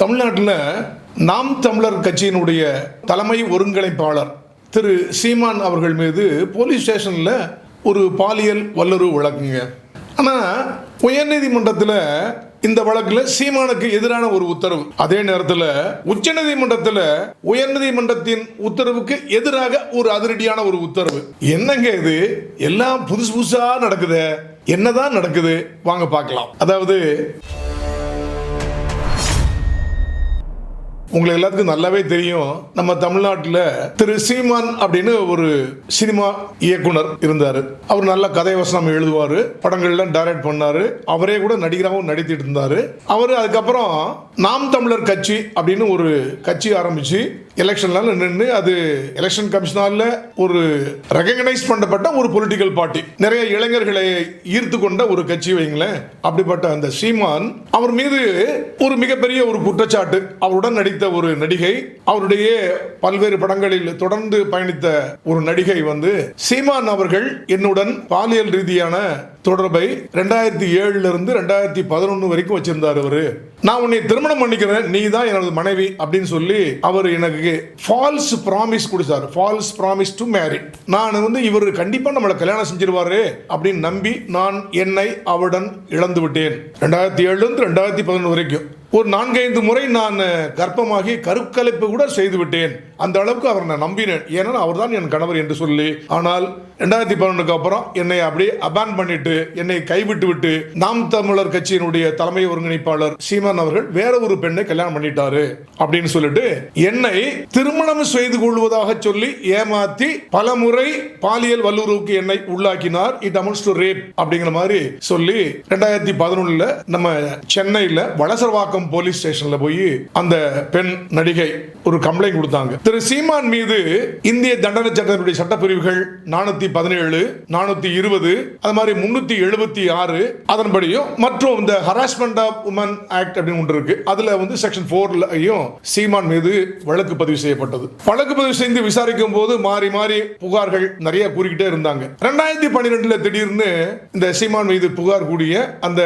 தமிழ்நாட்டில் நாம் தமிழர் கட்சியினுடைய தலைமை ஒருங்கிணைப்பாளர் திரு சீமான் அவர்கள் மீது போலீஸ் ஸ்டேஷனில் ஒரு பாலியல் வல்லுறவு வழக்குங்க. ஆனால் உயர்நீதிமன்றத்தில் இந்த வழக்கில் சீமானுக்கு எதிரான ஒரு உத்தரவு. அதே நேரத்தில் உச்சநீதிமன்றத்தில் உயர்நீதிமன்றத்தின் உத்தரவுக்கு எதிராக ஒரு அதிரடியான ஒரு உத்தரவு. என்னங்க இது? எல்லாம் புதுசு புதுசாக நடக்குது. என்னதான் நடக்குது? வாங்க பார்க்கலாம். அதாவது உங்களுக்கு எல்லாத்துக்கும் நல்லாவே தெரியும். நம்ம தமிழ்நாட்டில் திரு சீமான் அப்படின்னு ஒரு சினிமா இயக்குனர் இருந்தார். அவர் நல்ல கதை வசனம் எழுதுவார். படங்கள்லாம் டைரக்ட் பண்ணார். அவரே கூட நடிகராகவும் நடித்திட்டு இருந்தார். அவர் அதுக்கப்புறம் நாம் தமிழர் கட்சி அப்படின்னு ஒரு கட்சி ஆரம்பிச்சு எலெக்ஷன்ல நின்று அது எலெக்ஷன் கமிஷனால ஒரு ரெகக்னைஸ் பண்ணப்பட்ட ஒரு பொலிட்டிக்கல் பார்ட்டி நிறைய இளைஞர்களை ஈர்த்து கொண்ட ஒரு கட்சி வைங்களேன். அப்படிப்பட்ட அந்த சீமான் அவர் மீது ஒரு மிகப்பெரிய ஒரு குற்றச்சாட்டு அவருடன் நடித்த ஒரு நடிகை அவருடைய பல்வேறு படங்களில் தொடர்ந்து பயணித்த ஒரு நடிகை வந்து சீமான் அவர்கள் என்னுடன் பாலியல் ரீதியான தொடர்பை ரெண்டாயிரத்தி ஏழுல இருந்து ரெண்டாயிரத்தி பதினொன்று வரைக்கும் வச்சிருந்தார் அவரு. நான் உன்னை திருமணம் பண்ணிக்கிறேன் நீ தான் எனது மனைவி அப்படின்னு சொல்லி அவர் எனக்கு ஃபால்ஸ் ப்ராமிஸ் கொடுத்தார். ஃபால்ஸ் ப்ராமிஸ் டு மேரி நான் வந்து இவர் கண்டிப்பாக நம்மளை கல்யாணம் செஞ்சிருவாரு அப்படின்னு நம்பி நான் என்னை அவருடன் இழந்து விட்டேன். ரெண்டாயிரத்தி ஏழுலேருந்து ரெண்டாயிரத்தி பதினொன்று வரைக்கும். ஒரு நான்கைந்து முறை நான் கர்ப்பமாகி கருக்கலைப்பு கூட செய்து விட்டேன். அந்த அளவுக்கு அவர் நான் நம்பினேன். ஏன்னா அவர் தான் என் கணவர் என்று சொல்லி ஆனால் ரெண்டாயிரத்தி பதினொன்றுக்கு அப்புறம் என்னை அப்படியே அபான் பண்ணிட்டு என்னை கைவிட்டு விட்டு நாம் தமிழர் கட்சியினுடைய தலைமை ஒருங்கிணைப்பாளர் சீமான் அவர்கள் வேற ஒரு பெண்ணை கல்யாணம் பண்ணிட்டாரு அப்படின்னு சொல்லிட்டு என்னை திருமணம் செய்து கொள்வதாக சொல்லி ஏமாத்தி பல முறை பாலியல் வல்லுறவுக்கு என்னை உள்ளாக்கினார். இட் அமௌண்ட்ஸ் டு ரேப் அப்படிங்கிற மாதிரி சொல்லி ரெண்டாயிரத்தி பதினொன்னுல நம்ம சென்னையில வளசரவாக்கம் போலீஸ் ஸ்டேஷன்ல போய் அந்த பெண் நடிகை ஒரு கம்ப்ளைண்ட் கொடுத்தாங்க. திரு சீமான் மீது இந்திய தண்டனை சட்டத்தினுடைய சட்டப்பிரிவுகள் நானூத்தி பதினேழு நானூத்தி இருபது அது மாதிரி முன்னூத்தி எழுபத்தி ஆறு அதன்படியும் மற்றும் இந்த ஹராஸ்மெண்ட் ஆஃப் உமன் ஆக்ட் அப்படின்னு ஒன்று இருக்கு. அதுல வந்து செக்ஷன் போர்லயும் சீமான் மீது வழக்கு பதிவு செய்யப்பட்டது. வழக்கு பதிவு செய்து விசாரிக்கும் போது மாறி மாறி புகார்கள் நிறைய கூறிக்கிட்டே இருந்தாங்க. ரெண்டாயிரத்தி பன்னிரெண்டுல திடீர்னு இந்த சீமான் மீது புகார் கூடிய அந்த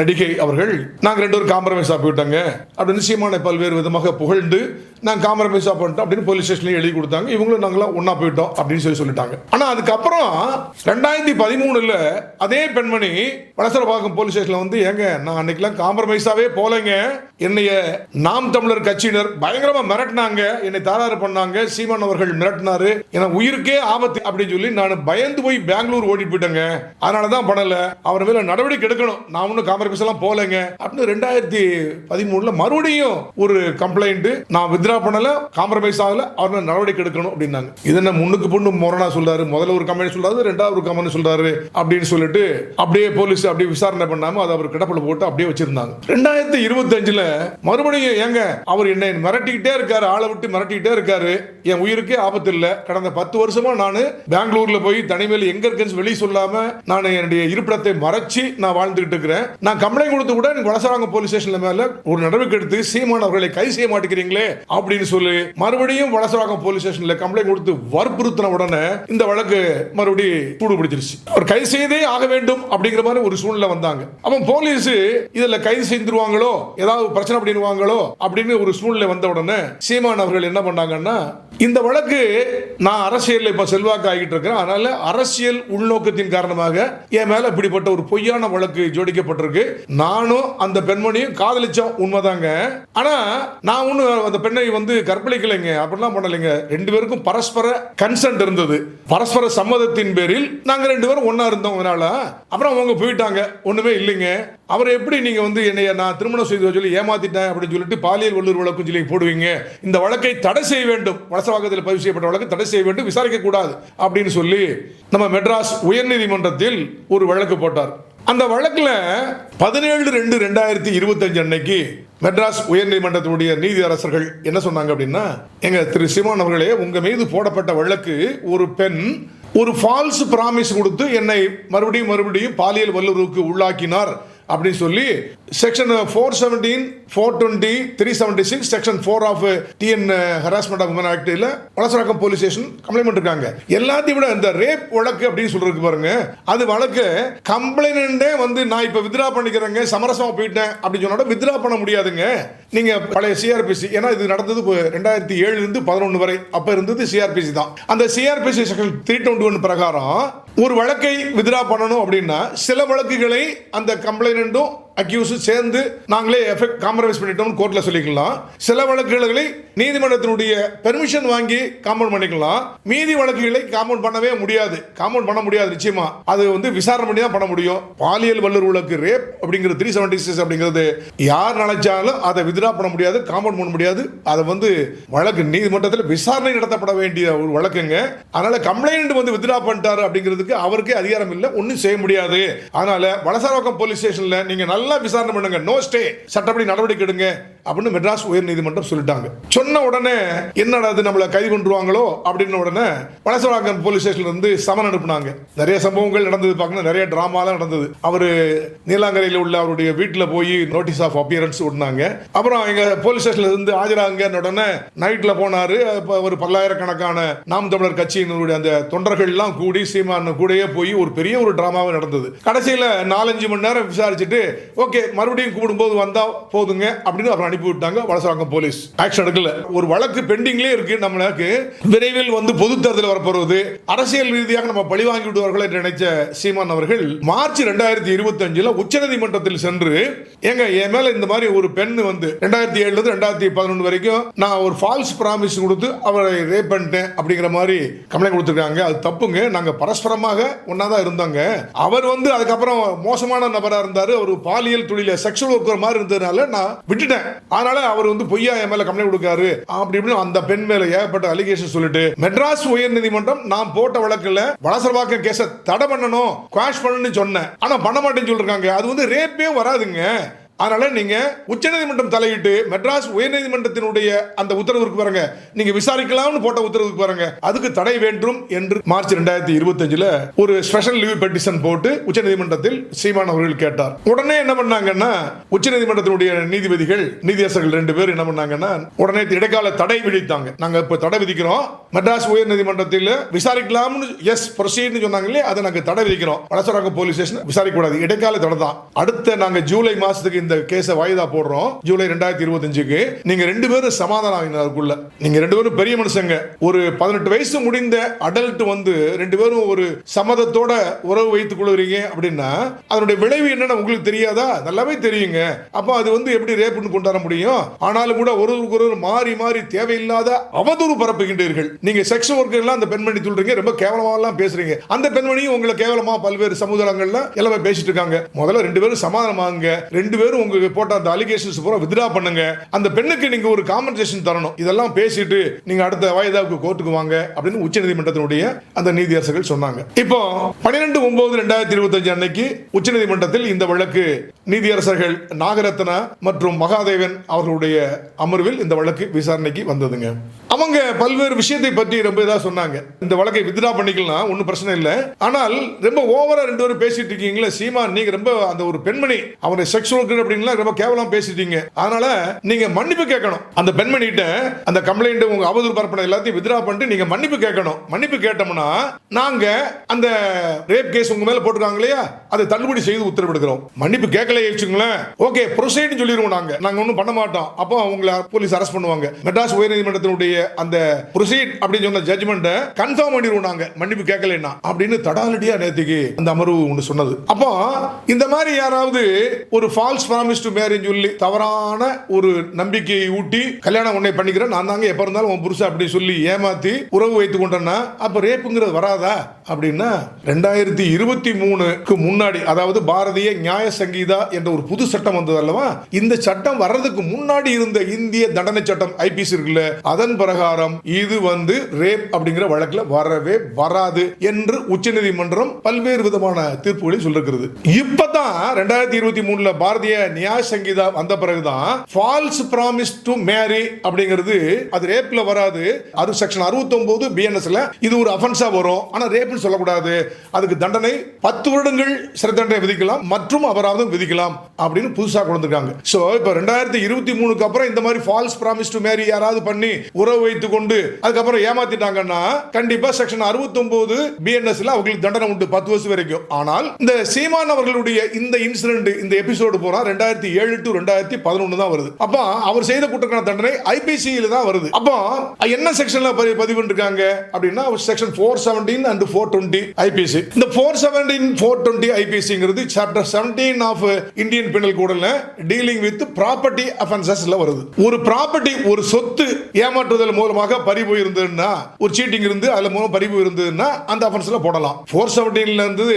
நடிகை அவர்கள் நாங்க ரெண்டு பேரும் காம்ப்ரமைஸா போயிட்டாங்க அப்படின்னு சீமானை பல்வேறு விதமாக புகழ்ந்து நான் காம்ப்ரமைஸா பண்ணிட்டோம் அப்படின்னு போலீஸ் ஸ்டேஷன்ல எழுதி கொடுத்தாங்க. இவங்களும் நாங்களாம் ஒன்னா போயிட்டோம் அப்படின்னு சொல்லி சொல்லிட்டாங்க. ஆனா அதுக்கப்புறம் ரெண்டாயிரத்தி பதிமூணுல அதே பெண்மணி வளசரபாக்கம் போலீஸ் ஸ்டேஷன்ல வந்து ஏங்க நான் அன்னைக்கெல்லாம் காம்ப்ரமைஸாவே போலங்க என்னைய நாம் தமிழர் கட்சியினர் பயங்கரமா மிரட்டினாங்க. என்னை தாராறு பண்ணாங்க. சீமான் அவர்கள் மிரட்டினாரு. என உயிருக்கே ஆபத்து அப்படின்னு சொல்லி நான் பயந்து போய் பெங்களூர் ஓடி போயிட்டேங்க. அதனாலதான் பண்ணல. அவர் மேல நடவடிக்கை எடுக்கணும். நான் ஒன்றும் காம்ப்ரமைஸ் எல்லாம் போலங்க அப்படின்னு ரெண்டாயிரத்தி பதிமூணுல மறுபடியும் ஒரு கம்ப்ளைண்ட் நான் வித்ரா பண்ணல காம்ப்ரமைஸ் ஆகல. அவர் நடவடிக்கை எடுக்கணும் அப்படின்னாங்க. இது என்ன முன்னுக்கு பொண்ணு முரணா சொல்றாரு? முதல்ல ஒரு கம்பெனி சொல்றாரு ரெண்டாவது ஒரு கம்பெனி சொல்றாரு அப்படின்னு சொல்லிட்டு அப்படியே போலீஸ் அப்படியே விசாரணை பண்ணாம அதை அவர் கிடப்பில் போட்டு அப்படியே வச்சிருந்தாங்க. ரெண்டாயிரத்தி இருபத்தஞ்சுல மறுபடியும் ஏங்க அவர் என்னை மிரட்டிக்கிட்டே இருக்காரு ஆளை விட்டு மிரட்டிக்கிட்டே இருக்காரு. என் உயிருக்கே ஆபத்து இல்லை. கடந்த பத்து வருஷமா நான் பெங்களூர்ல போய் தனிமையில் எங்க இருக்குன்னு வெளியே சொல்லாம நான் என்னுடைய இருப்பிடத்தை மறைச்சு நான் வாழ்ந்துகிட்டு இருக்கிறேன். நான் கம்ப்ளைண்ட் கொடுத்து கூட எனக்கு வளசராங்க போலீஸ் ஸ்டேஷன்ல மேல ஒரு நடவடிக்கை எடுத்து சீமான் அவர்களை கை செய்ய மாட்டேங்கிறீங்களே அப்படின்னு சொல்லி மறுபடியும் வளசராகம் போலீஸ் ஸ்டேஷன்ல கம்ப்ளைண்ட் கொடுத்து வற்புறுத்தின உடனே இந்த வழக்கு மறுபடியும் சூடு பிடிச்சிருச்சு அவர் கைது செய்தே ஆக வேண்டும் அப்படிங்கிற மாதிரி ஒரு சூழ்நிலை வந்தாங்க. அவன் போலீஸ் இதுல கைது செய்திருவாங்களோ ஏதாவது பிரச்சனை பண்ணிடுவாங்களோ அப்படின்னு ஒரு சூழ்நிலை வந்த உடனே சீமான் அவர்கள் என்ன பண்ணாங்கன்னா இந்த வழக்கு நான் அரசியல் இப்ப செல்வாக்கு ஆகிட்டு இருக்கிறேன். அதனால அரசியல் உள்நோக்கத்தின் காரணமாக என் மேல இப்படிப்பட்ட ஒரு பொய்யான வழக்கு ஜோடிக்கப்பட்டிருக்கு. நானும் அந்த பெண்மணியும் காதலிச்சோம் உண்மைதாங்க. ஆனா நான் ஒன்னும் அந்த பெண்ணை வந்து கற்பழிக்கலைங்க. அப்படிலாம் பண்ணலைங்க. ரெண்டு பேருக்கும் பரஸ்பர கன்சென்ட் இருந்தது. பரஸ்பர சம்மதத்தின் பேரில் நாங்க ரெண்டு பேரும் ஒன்றா இருந்தோம் அதனால. அப்புறம் அவங்க போயிட்டாங்க. ஒண்ணுமே இல்லைங்க. அவர் எப்படி நீங்க வந்து என்னைய நான் திருமணம் செய்து சொல்லி ஏமாத்திட்டேன் அப்படின்னு சொல்லிட்டு பாலியல் வல்லூர் வழக்கு சொல்லி போடுவீங்க. இந்த வழக்கை தடை செய்ய வேண்டும். வலசவாக்கத்தில் பதிவு செய்யப்பட்ட வழக்கு தடை செய்ய வேண்டும். விசாரிக்க கூடாது அப்படின்னு சொல்லி நம்ம மெட்ராஸ் உயர்நீதிமன்றத்தில் ஒரு வழக்கு போட்டார். அந்த வழக்கில் பதினேழு ரெண்டு ரெண்டாயிரத்தி இருபத்தஞ்சு அன்னைக்கு மெட்ராஸ் உயர்நீதிமன்றத்தினுடைய நீதி அரசர்கள் என்ன சொன்னாங்க அப்படின்னா எங்க திரு சிவான் அவர்களே உங்க மீது போடப்பட்ட வழக்கு ஒரு பெண் ஒரு ஃபால்ஸ் பிராமிஸ் கொடுத்து என்னை மறுபடியும் மறுபடியும் பாலியல் வல்லுறவுக்கு உள்ளாக்கினார். அப்படின்னு சொல்லி section four seventeen four twenty three seventy six section four of TN harassment of women ஆக்டில் வளசராக்கம் போலீஸ் ஸ்டேஷன் கம்ப்ளைண்ட் இருக்காங்க எல்லாத்தையும் விட இந்த ரேப் வழக்கு அப்படின்னு சொல்றதுக்கு பாருங்க அது வழக்கு கம்ப்ளைண்டே வந்து நான் இப்போ வித்ரா பண்ணிக்கிறேங்க சமரசமாக போயிட்டேன் அப்படின்னு சொன்னோட வித்ரா பண்ண முடியாதுங்க. நீங்க பழைய சிஆர்பிசி ஏன்னா இது நடந்தது இப்போ ரெண்டாயிரத்தி ஏழுலேருந்து பதினொன்று வரை அப்போ இருந்தது சிஆர்பிசி தான். அந்த CrPC section three twenty one பிரகாரம் ஒரு வழக்கை வித்ரா பண்ணணும் அப்படின்னா சில வழக்குகளை அந்த கம்ப்ளைண்ட்டும் அக்யூஸும் சேர்ந்து நாங்களே எஃபெக்ட் காம்ப்ரமைஸ் பண்ணிட்டோம்னு கோர்ட்ல சொல்லிக்கலாம். சில வழக்குகளை நீதிமன்றத்தினுடைய பெர்மிஷன் வாங்கி காம்பவுண்ட் பண்ணிக்கலாம். மீதி வழக்குகளை காம்பவுண்ட் பண்ணவே முடியாது. காம்பவுண்ட் பண்ண முடியாது நிச்சயமா. அது வந்து விசாரணை பண்ணி தான் பண்ண முடியும். பாலியல் வல்லூர் வழக்கு ரேப் அப்படிங்கிறது த்ரீ செவன்டி சிக்ஸ் அப்படிங்கிறது யார் நினைச்சாலும் அதை வித்ரா பண்ண முடியாது காம்பவுண்ட் பண்ண முடியாது. அதை வந்து வழக்கு நீதிமன்றத்தில் விசாரணை நடத்தப்பட வேண்டிய ஒரு வழக்குங்க. அதனால கம்ப்ளைண்ட் வந்து வித்ரா பண்ணிட்டாரு அப்படிங்கிறதுக்கு அவருக்கே அதிகாரம் இல்லை. ஒன்றும் செய்ய முடியாது. அதனால வலசரவாக்கம் போலீஸ் ஸ்டேஷனில் நீங்கள் நல்ல நல்லா விசாரணை பண்ணுங்க. நோ ஸ்டே சட்டப்படி நடவடிக்கை எடுங்க. அப்படின்னு மெட்ராஸ் உயர் நீதிமன்றம் சொல்லிட்டாங்க. சொன்ன உடனே என்னடா அது நம்மளை கைது கொண்டுருவாங்களோ அப்படின்னு உடனே வலசரவாக்கம் போலீஸ் ஸ்டேஷன்ல இருந்து சமன் அனுப்புனாங்க. நிறைய சம்பவங்கள் நடந்தது பார்க்கணும். நிறைய டிராமாலாம் நடந்தது. அவர் நீலாங்கரையில் உள்ள அவருடைய வீட்டில் போய் நோட்டீஸ் ஆஃப் அப்பியரன்ஸ் விடுனாங்க. அப்புறம் எங்க போலீஸ் ஸ்டேஷன்ல இருந்து ஆஜராங்க உடனே நைட்ல போனாரு. ஒரு பல்லாயிரக்கணக்கான நாம் தமிழர் கட்சியினுடைய அந்த தொண்டர்கள் எல்லாம் கூடி சீமான கூடயே போய் ஒரு பெரிய ஒரு டிராமாவை நடந்தது. கடைசியில் நாலஞ்சு மணி நேரம் விசாரிச்சுட்டு ஓகே மறுபடியும் கூப்பிடும்போது வந்தா போதுங்க அப்படின்னு அப்புறம் அனுப்பி விட்டாங்க வலசராக்கம் போலீஸ். ஆக்ஷன் எடுக்கல. ஒரு வழக்கு பெண்டிங்லேயே இருக்கு நம்மளுக்கு. விரைவில் வந்து பொது தேர்தல் வரப்போறது. அரசியல் ரீதியாக நம்ம பழி வாங்கி விடுவார்கள் என்று நினைச்ச சீமான் அவர்கள் மார்ச் ரெண்டாயிரத்தி இருபத்தி அஞ்சுல உச்சநீதிமன்றத்தில் சென்று ஏங்க என் மேல இந்த மாதிரி ஒரு பெண் வந்து ரெண்டாயிரத்தி ஏழுல இருந்து ரெண்டாயிரத்தி பதினொன்று வரைக்கும் நான் ஒரு ஃபால்ஸ் ப்ராமிஸ் கொடுத்து அவரை ரேப் பண்ணிட்டேன் அப்படிங்கிற மாதிரி கம்ப்ளைண்ட் கொடுத்துருக்காங்க. அது தப்புங்க. நாங்க பரஸ்பரமாக ஒன்னா தான் இருந்தாங்க. அவர் வந்து அதுக்கப்புறம் மோசமான நபரா இருந்தாரு. பால் பாலியல் தொழில செக்ஷுவல் ஒர்க்கர் மாதிரி இருந்ததுனால நான் விட்டுட்டேன். அதனால அவர் வந்து பொய்யா என் மேல கம்ப்ளைண்ட் கொடுக்காரு. அப்படி இப்படின்னு அந்த பெண் மேல ஏகப்பட்ட அலிகேஷன் சொல்லிட்டு மெட்ராஸ் உயர் நீதிமன்றம் நான் போட்ட வழக்குல வளசரவாக்கம் கேஸ தடை பண்ணணும் குவாஷ் பண்ணணும்னு சொன்னேன். ஆனா பண்ண மாட்டேன்னு சொல்லிருக்காங்க. அது வந்து ரேப்பே வராதுங்க. அதனால நீங்க உச்சநீதிமன்றம் தலையிட்டு மெட்ராஸ் உயர்நீதிமன்றத்தினுடைய அந்த உத்தரவுக்கு பாருங்க. நீங்க விசாரிக்கலாம்னு போட்ட உத்தரவுக்கு பாருங்க. அதுக்கு தடை வேண்டும் என்று மார்ச் ரெண்டாயிரத்தி இருபத்தஞ்சுல ஒரு ஸ்பெஷல் லீவ் பெட்டிஷன் போட்டு உச்சநீதிமன்றத்தில் சீமான் அவர்கள் கேட்டார். உடனே என்ன பண்ணாங்கன்னா உச்சநீதிமன்றத்தினுடைய நீதிபதிகள் நீதியரசர்கள் ரெண்டு பேர் என்ன பண்ணாங்கன்னா உடனே இடைக்கால தடை விதித்தாங்க. நாங்க இப்ப தடை விதிக்கிறோம். மெட்ராஸ் உயர்நீதிமன்றத்தில் விசாரிக்கலாம்னு எஸ் ப்ரொசீட்னு சொன்னாங்களே அதை நாங்க தடை விதிக்கிறோம். வடசராக்கம் போலீஸ் ஸ்டேஷன் விசாரிக்க கூடாது. இடைக்கால தடை தான். அடுத்த நாங்க ஜூலை மாசத்துக்கு இந்த கேஸை வாய்தா போடுறோம். ஜூலை ரெண்டாயிரத்தி இருபத்தஞ்சுக்கு. நீங்க ரெண்டு பேரும் சமாதானம் ஆகினார் அதுக்குள்ள நீங்க ரெண்டு பேரும் பெரிய மனுஷங்க. ஒரு பதினெட்டு வயசு முடிந்த அடல்ட் வந்து ரெண்டு பேரும் ஒரு சம்மதத்தோட உறவு வைத்துக் கொள்வீங்க அப்படின்னா அதனுடைய விளைவு என்னன்னு உங்களுக்கு தெரியாதா? நல்லாவே தெரியுங்க. அப்போ அது வந்து எப்படி ரேப்புன்னு கொண்டாட முடியும்? ஆனாலும் கூட ஒருவருக்கு ஒருவர் மாறி மாறி தேவையில்லாத அவதூறு பரப்புகின்றீர்கள். நீங்க செக்ஸ் ஒர்க்கர்லாம் அந்த பெண்மணி சொல்றீங்க. ரொம்ப கேவலமாலாம் பேசுறீங்க. அந்த பெண்மணியும் உங்களை கேவலமா பல்வேறு சமுதாயங்கள்ல எல்லாமே பேசிட்டு இருக்காங்க. முதல்ல ரெண்டு பேரும் சமாதானமாங்க ரெண்டு பேரும் பேரும் உங்களுக்கு போட்ட அந்த அலிகேஷன்ஸ் பூரா வித்ரா பண்ணுங்க. அந்த பெண்ணுக்கு நீங்க ஒரு காம்பன்சேஷன் தரணும். இதெல்லாம் பேசிட்டு நீங்க அடுத்த வாய்தாவுக்கு கோர்ட்டுக்கு வாங்க அப்படின்னு உச்சநீதிமன்றத்தினுடைய அந்த நீதியரசர்கள் சொன்னாங்க. இப்போ பன்னிரெண்டு ஒன்பது ரெண்டாயிரத்தி இருபத்தஞ்சு அன்னைக்கு உச்சநீதிமன்றத்தில் இந்த வழக்கு நீதியரசர்கள் நாகரத்னா மற்றும் மகாதேவன் அவர்களுடைய அமர்வில் இந்த வழக்கு விசாரணைக்கு வந்ததுங்க. அவங்க பல்வேறு விஷயத்தை பற்றி ரொம்ப இதாக சொன்னாங்க. இந்த வழக்கை வித்ரா பண்ணிக்கலாம் ஒன்றும் பிரச்சனை இல்லை. ஆனால் ரொம்ப ஓவரா ரெண்டு பேரும் பேசிட்டு இருக்கீங்களா சீமா நீங்க ரொம்ப அந்த ஒரு பெண்மணி அவருடைய செக்ஸ் ஒர்க்கர் அப்படின்லாம் ரொம்ப கேவலம் பேசிட்டீங்க. அதனால நீங்க மன்னிப்பு கேட்கணும். அந்த பெண்மணிகிட்ட அந்த கம்ப்ளைண்ட் உங்க அவதூறு பரப்பின எல்லாத்தையும் வித்ரா பண்ணிட்டு நீங்க மன்னிப்பு கேட்கணும். மன்னிப்பு கேட்டோம்னா நாங்க அந்த ரேப் கேஸ் உங்க மேல போட்டிருக்காங்க இல்லையா? அதை தள்ளுபடி செய்து உத்தரவிடுகிறோம். மன்னிப்பு வேலை ஆயிடுச்சுங்களேன் ஓகே ப்ரொசீட் சொல்லிடுவோம் நாங்க. நாங்க ஒன்றும் பண்ண மாட்டோம். அப்போ அவங்கள போலீஸ் அரெஸ்ட் பண்ணுவாங்க. மெட்ராஸ் உயர்நீதிமன்றத்தினுடைய அந்த ப்ரொசீட் அப்படின்னு சொன்ன ஜட்மெண்ட்டை கன்ஃபார்ம் பண்ணிடுவோம் நாங்க. மன்னிப்பு கேட்கலன்னா. அப்படின்னு தடாலடியா நேத்துக்கு அந்த அமர்வு ஒன்று சொன்னது. அப்போ இந்த மாதிரி யாராவது ஒரு ஃபால்ஸ் ப்ராமிஸ் டு மேரேஜ் சொல்லி தவறான ஒரு நம்பிக்கையை ஊட்டி கல்யாணம் உன்னை பண்ணிக்கிறேன். நான் தாங்க எப்போ இருந்தாலும் உன் புருஷன் அப்படின்னு சொல்லி ஏமாத்தி உறவு வைத்து கொண்டேன்னா அப்போ ரேப்புங்கிறது வராதா? அப்படின்னா ரெண்டாயிரத்தி இருபத்தி மூணுக்கு முன்னாடி அதாவது பாரதிய நியாய சங்கீதா என்ற ஒரு புது சட்டம் வந்தது அல்லவா? இந்த சட்டம் வர்றதுக்கு முன்னாடி இருந்த இந்திய தண்டனை சட்டம் ஐபிசி இருக்குல்ல அதன் பிரகாரம் இது வந்து ரேப் அப்படிங்கிற வழக்குல வரவே வராது என்று உச்சநீதிமன்றம் பல்வேறு விதமான தீர்ப்புகளை சொல்லிருக்கிறது. இப்பதான் ரெண்டாயிரத்தி இருபத்தி மூணுல பாரதிய நியாய சங்கீதா வந்த பிறகுதான் ஃபால்ஸ் ப்ராமிஸ் டு மேரி அப்படிங்கிறது அது ரேப்ல வராது. அது செக்ஷன் அறுபத்தி ஒன்பது பிஎன்எஸ்ல இது ஒரு அஃபென்ஸா வரும். ஆனா ரேப்னு சொல்லக்கூடாது. அதுக்கு தண்டனை பத்து வருடங்கள் சிறை தண்டனை விதிக்கலாம். மற்றும் அபராதம் விதிக்கலாம். பண்ணிக்கலாம் அப்படின்னு புதுசா கொண்டு வந்திருக்காங்க. ஸோ இப்போ ரெண்டாயிரத்தி இருபத்தி மூணுக்கு அப்புறம் இந்த மாதிரி ஃபால்ஸ் ப்ராமிஸ் டு மேரி யாராவது பண்ணி உறவு வைத்து கொண்டு அதுக்கப்புறம் ஏமாத்திட்டாங்கன்னா கண்டிப்பாக செக்ஷன் 69 பிஎன்எஸ்ல அவங்களுக்கு தண்டனை உண்டு பத்து வருஷம் வரைக்கும். ஆனால் இந்த சீமான் அவர்களுடைய இந்த இன்சிடென்ட் இந்த எபிசோடு போனா ரெண்டாயிரத்தி ஏழு டு ரெண்டாயிரத்தி பதினொன்று தான் வருது. அப்போ அவர் செய்த குற்றக்கான தண்டனை ஐபிசியில் தான் வருது. அப்போ என்ன செக்ஷன்ல பதிவு பண்ணிருக்காங்க? அப்படின்னா section four seventeen and four twenty IPC இந்த four seventeen four twenty ஐபிசிங்கிறது chapter seventeen of Indian penal கோடில் dealing with property அஃபென்சஸ்ல வருது. ஒரு ப்ராப்பர்ட்டி ஒரு சொத்து ஏமாற்றுதல் மூலமாக பறி போயிருந்ததுன்னா ஒரு சீட்டிங் இருந்து அதுல மூலம் பறி போயிருந்ததுன்னா அந்த அஃபென்ஸ்ல போடலாம். ஃபோர் செவன்டீன்ல இருந்து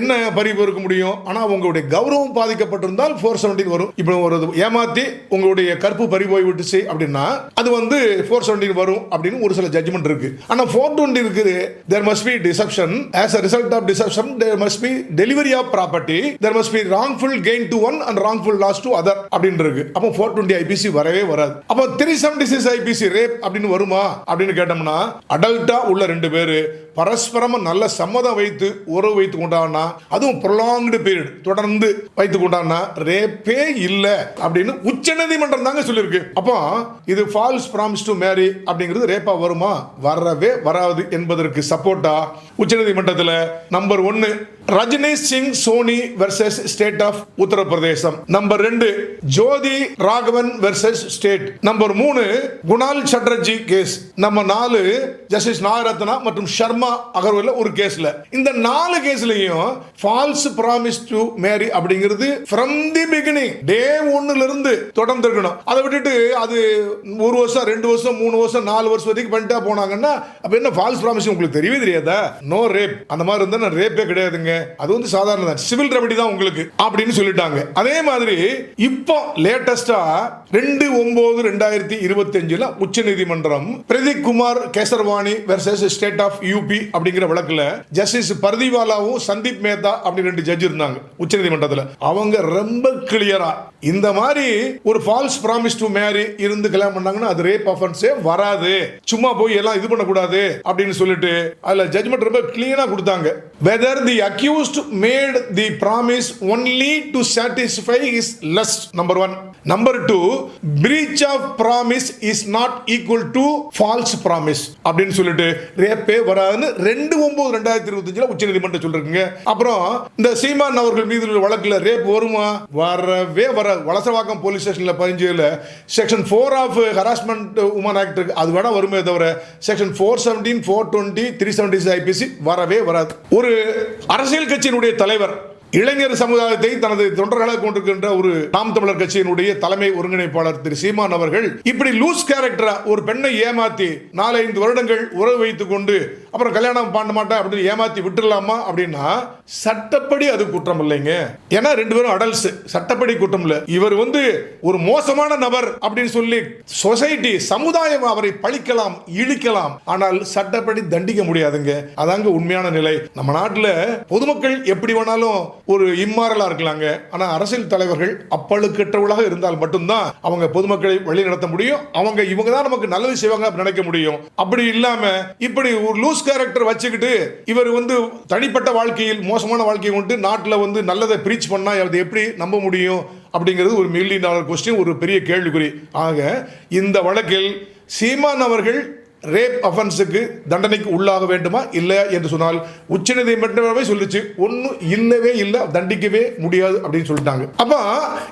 என்ன பறி போயிருக்க முடியும்? ஆனா உங்களுடைய கௌரவம் பாதிக்கப்பட்டிருந்தால் ஃபோர் செவன்டீன் வரும். இப்போ ஒரு ஏமாத்தி உங்களுடைய கற்பு பறி போய் விட்டுச்சு அப்படின்னா அது வந்து ஃபோர் செவன்டீன் வரும் அப்படின்னு ஒரு சில ஜட்ஜ்மெண்ட் இருக்கு. ஆனா ஃபோர் டுவெண்ட்டி இருக்குது. There must be deception as a result of deception there must be delivery of property there must be wrongful gain to one and wrongful loss to other அப்படின்னு இருக்கு அப்போ ஃபோர் டுவெண்ட்டி ஐபிசி வரவே வராது. அப்போ three seventy six IPC rape அப்படின்னு வருமா? அப்படின்னு கேட்டோம்னா அடல்ட்டா உள்ள ரெண்டு பேர் பரஸ்பரமாக நல்ல சம்மதம் வைத்து உறவு வைத்து கொண்டான்னா அதுவும் ப்ரொலாங்டு பீரியட் தொடர்ந்து வைத்து கொண்டான்னா ரேப்பே இல்லை அப்படின்னு உச்சநீதிமன்றம் தாங்க சொல்லியிருக்கு. அப்போ இது ஃபால்ஸ் ப்ராமிஸ் டு மேரி அப்படிங்கிறது ரேப்பா வருமா? வரவே வராது என்பதற்கு சப்போர்ட்டா உச்சநீதிமன்றத்தில் நம்பர் ஒன்னு Rajneesh Singh Soni versus state of Uttar Pradesh. Number ரெண்டு Jyothi Raghavan versus state number மூணு குணால் சட்டர்ஜி கேஸ் நம்பர் நாலு ஜஸ்டிஸ் நாகரத்னா மற்றும் ஷர்மா அகர்வால் ஒரு கேஸ்ல. இந்த நாலு கேஸ்லயும் ஃபால்ஸ் ப்ராமிஸ் டு மேரி அப்படிங்கிறது ஃப்ரம் தி பிகினிங் டே ஒன்னுல இருந்து தொடர்ந்து இருக்கணும் அதை விட்டுட்டு அது ஒரு வருஷம் ரெண்டு வருஷம் மூணு வருஷம் நாலு வருஷம் வரைக்கும் பண்ணிட்டா போனாங்கன்னா அப்ப என்ன ஃபால்ஸ் ப்ராமிஸ் உங்களுக்கு தெரியவே தெரியாதா? நோ ரேப் அந்த மாதிரி இருந்தா ரேப்பே கிடையாதுங்க. அது வந்து சாதாரண தான். சிவில் ரெமடி தான் உங்களுக்கு அப்படின்னு சொல்லிட்டாங்க. அதே மாதிரி இப்போ லேட்டஸ்டா ரெண்டு ஒன்பது ரெண்டாயிரத்தி இருபத்தி அஞ்சுல உச்ச நீதிமன்றம் Pradeep Kumar Kesarwani versus state of UP அப்படிங்கிற வழக்குல ஜஸ்டிஸ் பர்திவாலாவும் சந்தீப் மேத்தா அப்படின்னு ரெண்டு ஜட்ஜ் இருந்தாங்க. உச்சநீதிமன்றத்தில் அவங்க ரொம்ப கிளியரா இந்த மாதிரி ஒரு ஃபால்ஸ் ப்ராமிஸ் டு மேரி இருந்து கல்யாணம் பண்ணாங்கன்னா அது ரேப் அஃபென்ஸே வராது. சும்மா போய் எல்லாம் இது பண்ணக்கூடாது அப்படின்னு சொல்லிட்டு அதுல ஜட்மெண்ட் ரொம்ப கிளியரா கொடுத்தாங்க. Whether the accused made the promise only to satisfy his lust number one number two breach of promise is not equal to false promise அப்படின்னு சொல்லிட்டு ரேப்பே வராதுன்னு ரெண்டு ஒன்பது ரெண்டாயிரத்தி இருபத்தஞ்சுல உச்ச நீதிமன்றம் சொல்லிருக்குங்க. அப்புறம் இந்த சீமான் அவர்கள் மீது உள்ள வழக்குல ரேப் வருமா? வரவே வர வலசவாக்கம் போலீஸ் ஸ்டேஷன்ல பதிஞ்சதுல section four of harassment women act அது வேணா வருமே தவிர section four seventeen four twenty three seventy IPC வரவே வராது. ஒரு அரசியல் கட்சியினுடைய தலைவர் இளைஞர் சமுதாயத்தை தனது தொண்டர்களாக கொண்டிருக்கின்ற ஒரு நாம் தமிழர் கட்சியினுடைய தலைமை ஒருங்கிணைப்பாளர் திரு சீமான் அவர்கள் இப்படி லூஸ் கேரக்டரா ஒரு பெண்ணை ஏமாத்தி நாலு ஐந்து வருடங்கள் உறவு வைத்துக் கொண்டு அப்புறம் கல்யாணம் பண்ண மாட்டேன் அப்படின்னு ஏமாத்தி விட்டுடலாமா அப்படின்னா சட்டப்படி அது குற்றம் இல்லைங்க. ஏன்னா ரெண்டு பேரும் அடல்ஸ் சட்டப்படி குற்றம் இல்லை. இவர் வந்து ஒரு மோசமான நபர் அப்படின்னு சொல்லி சொசைட்டி சமுதாயம் அவரை பழிக்கலாம் இழிக்கலாம். ஆனால் சட்டப்படி தண்டிக்க முடியாதுங்க. அதாங்க உண்மையான நிலை. நம்ம நாட்டில் பொதுமக்கள் எப்படி வேணாலும் ஒரு இம்மாரலா இருக்கலாங்க. ஆனா அரசியல் தலைவர்கள் அப்பழுக்கற்றவர்களாக இருந்தால் மட்டும்தான் அவங்க பொதுமக்களை வழி நடத்த முடியும். அவங்க இவங்க தான் நமக்கு நல்லது செய்வாங்க நினைக்க முடியும். அப்படி இல்லாம இப்படி ஒரு லூஸ் கேரக்டர் வச்சுக்கிட்டு இவர் வந்து தனிப்பட்ட வாழ்க்கையில் மோசமான வாழ்க்கையை கொண்டு நாட்டில் வந்து நல்லதை பிரீச் பண்ணால் அதை எப்படி நம்ப முடியும் அப்படிங்கிறது ஒரு மில்லியன் டாலர் கொஸ்டின் ஒரு பெரிய கேள்விக்குறி. ஆக இந்த வழக்கில் சீமான் அவர்கள் ரேப் அஃபென்ஸுக்கு தண்டனைக்கு உள்ளாக வேண்டுமா இல்லை என்று சொன்னால் உச்சநீதிமன்றமே சொல்லுச்சு ஒன்றும் இல்லவே இல்லை தண்டிக்கவே முடியாது அப்படின்னு சொல்லிட்டாங்க. அப்போ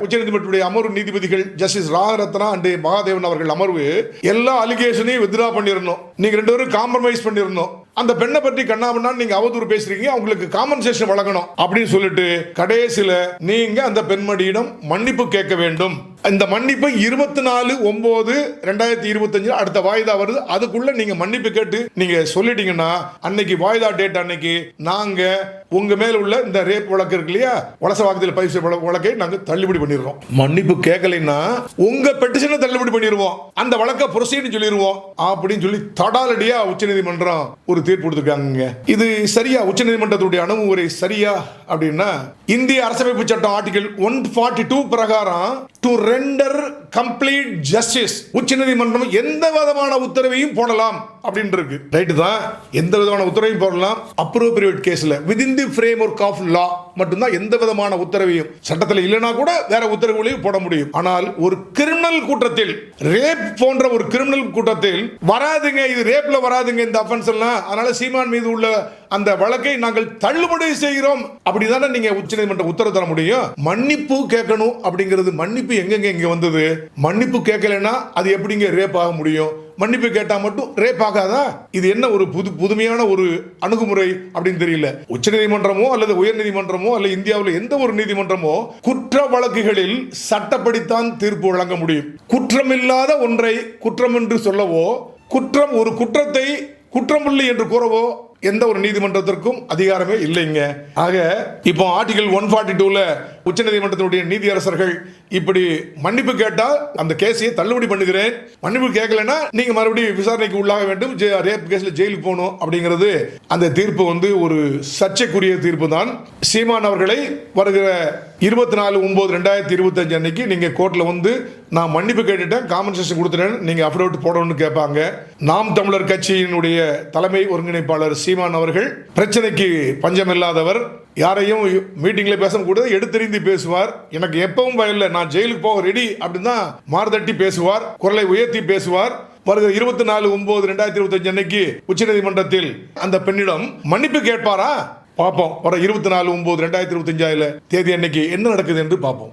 உச்சநீதிமன்றத்துடைய அமர்வு நீதிபதிகள் ஜஸ்டிஸ் ராகரத்னா அண்டு மகாதேவன் அவர்கள் அமர்வு எல்லா அலிகேஷனையும் வித்ரா பண்ணிடணும் நீங்கள் ரெண்டு பேரும் காம்ப்ரமைஸ் பண்ணிடணும் அந்த பெண்ணை பற்றி கண்ணாமண்ணா நீங்க அவதூறு பேசுறீங்க அவங்களுக்கு காம்பன்சேஷன் வழங்கணும் அப்படின்னு சொல்லிட்டு கடைசியில நீங்க அந்த பெண்மணியிடம் மன்னிப்பு கேட்க வேண்டும். இந்த மன்னிப்பு இருபத்தி நாலு ஒன்பது ரெண்டாயிரத்தி இருபத்தஞ்சு அடுத்த வாய்தா வருது. அதுக்குள்ள நீங்க மன்னிப்பு கேட்டு நீங்க சொல்லிட்டீங்கன்னா அன்னைக்கு வாய்தா டேட் அன்னைக்கு நாங்க உங்க மேல உள்ள இந்த ரேப் வழக்கு இருக்கு இல்லையா? வலச வாக்குதல் பயிற்சி வழக்கை நாங்க தள்ளுபடி பண்ணிடுறோம் மன்னிப்பு கேட்கலைன்னா உங்க பெட்டிஷனை தள்ளுபடி பண்ணிடுவோம் அந்த வழக்கை ப்ரொசீட் சொல்லிடுவோம் அப்படின்னு சொல்லி தடாலடியா உச்சநீதிமன்றம் ஒரு தீர்ப்பு கொடுத்துருக்காங்க இது சரியா உச்சநீதிமன்றத்துடைய அணுகுமுறை சரியா அப்படின்னா இந்திய அரசமைப்பு சட்டம் ஆர்டிகல் ஒன் ஃபார்ட்டி டூ பிரகாரம் டு ரெண்டர் கம்ப்ளீட் ஜஸ்டிஸ் உச்சநீதிமன்றம் எந்த விதமான உத்தரவையும் போடலாம் அப்படின்னு இருக்கு. ரைட்டு தான்? எந்த விதமான உத்தரவையும் போடலாம். அப்ரோப்ரியேட் கேஸ்ல within the framework of law மட்டும்தான் எந்த விதமான உத்தரவையும் சட்டத்தில் இல்லைனா கூட வேற உத்தரவுகளையும் போட முடியும். ஆனால் ஒரு கிரிமினல் கூட்டத்தில் ரேப் போன்ற ஒரு கிரிமினல் கூட்டத்தில் வராதுங்க இது ரேப்ல வராதுங்க இந்த அஃபென்ஸ் எல்லாம். அதனால சீமான் மீது உள்ள அந்த வழக்கை நாங்கள் தள்ளுபடி செய்கிறோம். அப்படிதானே நீங்க உச்சநீதிமன்ற உத்தரவு தர முடியும்? மன்னிப்பு கேட்கணும் அப்படிங்கிறது மன்னிப்பு எங்கெங்க இங்க வந்தது? மன்னிப்பு கேட்கலன்னா அது எப்படிங்க ரேப் ஆக முடியும்? மன்னிப்பு கேட்டா மட்டும் ரேப் ஆகாதா? இது என்ன ஒரு புது புதுமையான ஒரு அணுகுமுறை அப்படின்னு தெரியல. உச்சநீதிமன்றமோ அல்லது உயர்நீதிமன்றமோ அல்ல இந்தியாவில் எந்த ஒரு நீதிமன்றமோ குற்ற வழக்குகளில் சட்டப்படித்தான் தீர்ப்பு வழங்க முடியும். குற்றமில்லாத ஒன்றை குற்றம் என்று சொல்லவோ குற்றம் ஒரு குற்றத்தை குற்றமில்லை என்று கூறவோ எந்த ஒரு நீதிமன்றத்திற்கும் அதிகாரமே இல்லைங்க. ஆக இப்போ ஆர்டிகல் ஒன் ஃபார்ட்டி டூல உச்சநீதிமன்றத்தினுடைய நீதியரசர்கள் இப்படி மன்னிப்பு கேட்டால் அந்த கேஸையை தள்ளுபடி பண்ணுகிறேன். மன்னிப்பு கேட்கலன்னா நீங்க மறுபடியும் விசாரணைக்கு உள்ளாக வேண்டும். ரேப் கேஸ்ல ஜெயிலுக்கு போகணும் அப்படிங்கிறது அந்த தீர்ப்பு வந்து ஒரு சர்ச்சைக்குரிய தீர்ப்பு தான். சீமான் அவர்களை வருகிற இருபத்தி நாலு ஒன்பது ரெண்டாயிரத்தி இருபத்தஞ்சு அன்னைக்கு நீங்க கோர்ட்ல வந்து நான் மன்னிப்பு கேட்டுட்டேன் காம்பன்சேஷன் கொடுத்துட்டேன் நீங்க அஃபிடவிட் போடணும்னு கேட்பாங்க. நாம் தமிழர் கட்சியினுடைய தலைமை ஒருங்கிணைப்பாளர் சி சீமான் அவர்கள் பிரச்சனைக்கு பஞ்சமில்லாதவர். யாரையும் மீட்டிங்ல பேசக்கூடாது எடுத்தெறிந்து பேசுவார். எனக்கு எப்பவும் பயம் இல்லை நான் ஜெயிலுக்கு போக ரெடி அப்படின்னு தான் மார்தட்டி பேசுவார் குரலை உயர்த்தி பேசுவார். வருகிற இருபத்தி நாலு ஒன்பது ரெண்டாயிரத்தி இருபத்தஞ்சு அன்னைக்கு உச்சநீதிமன்றத்தில் அந்த பெண்ணிடம் மன்னிப்பு கேட்பாரா? பார்ப்போம் வர இருபத்தி நாலு ஒன்பது ரெண்டாயிரத்தி இருபத்தஞ்சாயில தேதி அன்னைக்கு என்ன நடக்குது என்று பார்ப்போம்.